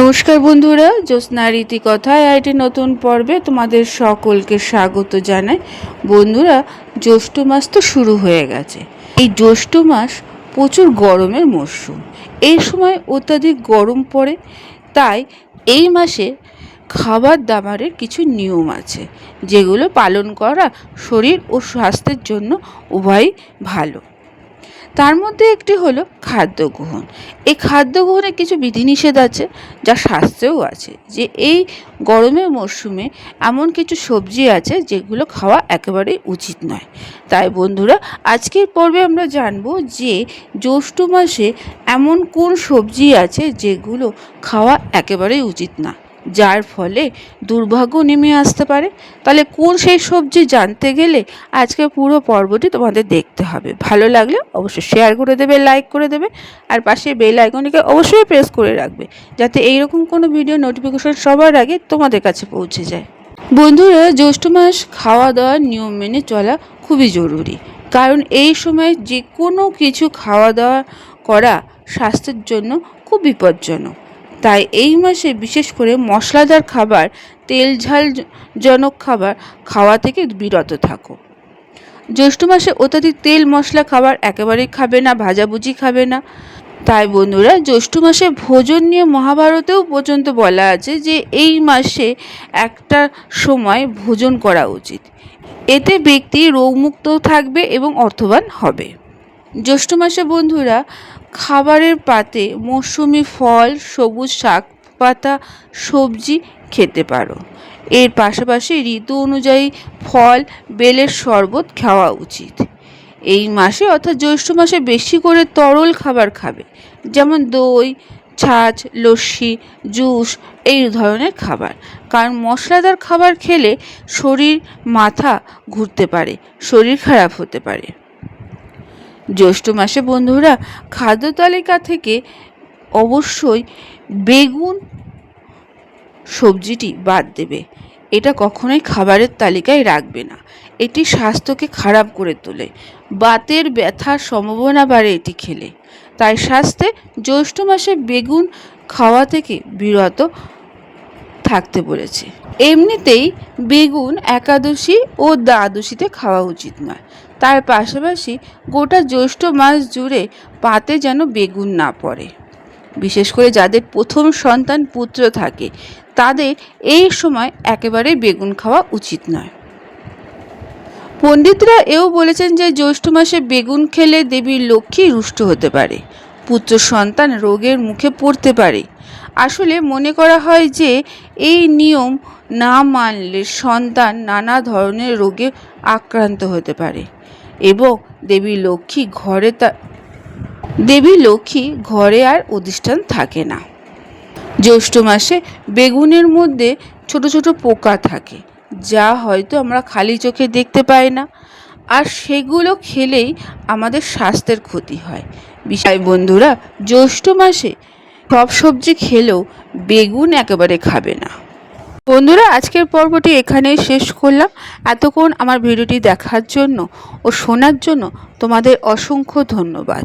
নমস্কার বন্ধুরা, জ্যোৎস্না রীতি কথায় আইটি নতুন পর্বে তোমাদের সকলকে স্বাগত জানাই। বন্ধুরা, জ্যৈষ্ঠ মাস তো শুরু হয়ে গেছে। এই জ্যৈষ্ঠ মাস প্রচুর গরমের মরশুম। এই সময় অত্যাধিক গরম পড়ে, তাই এই মাসে খাবার দাবারের কিছু নিয়ম আছে, যেগুলো পালন করা শরীর ও স্বাস্থ্যের জন্য উভয়ই ভালো। তার মধ্যে একটি হলো খাদ্য গ্রহণ এই খাদ্য গ্রহণে কিছু বিধিনিষেধ আছে, যা শাস্ত্রেও আছে যে এই গরমের মরশুমে এমন কিছু সবজি আছে যেগুলো খাওয়া একেবারেই উচিত নয়। তাই বন্ধুরা, আজকের পর্বে আমরা জানব যে জ্যৈষ্ঠ মাসে এমন কোন সবজি আছে যেগুলো খাওয়া একেবারেই উচিত না। যার ফলে দুর্ভাগ্য নেমে আসতে পারে। তাহলে কোন সেই সবজি জানতে গেলে আজকে পুরো পর্বটি তোমাদের দেখতে হবে। ভালো লাগলে অবশ্যই শেয়ার করে দেবে লাইক করে দেবে আর পাশে বেল আইকনটিকে অবশ্যই প্রেস করে রাখবে যাতে এইরকম কোনো ভিডিও নোটিফিকেশন সবার আগে তোমাদের কাছে পৌঁছে যায়। বন্ধুরা, জ্যৈষ্ঠ মাস খাওয়া দাওয়ার নিয়ম মেনে চলা খুবই জরুরি। কারণ এই সময় যে কোনো কিছু খাওয়া দাওয়া করা স্বাস্থ্যের জন্য খুব বিপজ্জনক। তাই এই মাসে বিশেষ করে মশলাদার খাবার তেল ঝাল জনক খাবার খাওয়া থেকে বিরত থাকো। জ্যৈষ্ঠ মাসে অত্যাধিক তেল মশলা খাবার একেবারেই খাবে না, ভাজাভুজি খাবে না। তাই বন্ধুরা, জ্যৈষ্ঠ মাসে ভোজন নিয়ে মহাভারতেও পর্যন্ত বলা আছে যে এই মাসে একটা সময় ভোজন করা উচিত। এতে ব্যক্তি রোগমুক্ত থাকবে এবং অর্থবান হবে। জ্যৈষ্ঠ মাসে বন্ধুরা খাবারের পাতে মৌসুমি ফল, সবুজ শাক, পাতা, সবজি খেতে পারো। এর পাশাপাশি ঋতু অনুযায়ী ফল, বেলের শরবত খাওয়া উচিত। এই মাসে অর্থাৎ জ্যৈষ্ঠ মাসে বেশি করে তরল খাবার খাবে, যেমন দই, ছাঁচ, লস্যি, জুস, এই ধরনের খাবার। কারণ মশলাদার খাবার খেলে শরীর, মাথা ঘুরতে পারে, শরীর খারাপ হতে পারে। জ্যৈষ্ঠ মাসে বন্ধুরা খাদ্য তালিকা থেকে অবশ্যই বেগুন সবজিটি বাদ দেবে। এটা কখনোই খাবারের তালিকায় রাখবে না। এটি স্বাস্থ্যকে খারাপ করে তোলে। বাতের ব্যথার সম্ভাবনা বাড়ে এটি খেলে। তাই স্বাস্থ্যে জ্যৈষ্ঠ মাসে বেগুন খাওয়া থেকে বিরত থাকতে বলেছে। এমনিতেই বেগুন একাদশী ও দ্বাদশীতে খাওয়া উচিত নয়। তার পাশাপাশি গোটা জ্যৈষ্ঠ মাস জুড়ে পাতে যেন বেগুন না পড়ে। বিশেষ করে যাদের প্রথম সন্তান পুত্র থাকে, তাদের এই সময় একেবারে বেগুন খাওয়া উচিত নয়। পণ্ডিতরা এও বলেছেন যে জ্যৈষ্ঠ মাসে বেগুন খেলে দেবীর লক্ষ্মী রুষ্ট হতে পারে। পুত্র সন্তান রোগের মুখে পড়তে পারে আসলে মনে করা হয় যে এই নিয়ম না মানলে সন্তান নানা ধরনের রোগে আক্রান্ত হতে পারে। এবং দেবী লক্ষ্মী ঘরে তা, দেবী লক্ষ্মী ঘরে আর অধিষ্ঠান থাকে না। জ্যৈষ্ঠ মাসে বেগুনের মধ্যে ছোট ছোট পোকা থাকে, যা হয়তো আমরা খালি চোখে দেখতে পাই না। আর সেগুলো খেলেই আমাদের স্বাস্থ্যের ক্ষতি হয়। বিষয় বন্ধুরা, জ্যৈষ্ঠ মাসে সব সবজি খেলেও বেগুন একেবারে খাবে না। বন্ধুরা, আজকের পর্বটি এখানেই শেষ করলাম। এতক্ষণ আমার ভিডিওটি দেখার জন্য ও শোনার জন্য তোমাদের অসংখ্য ধন্যবাদ।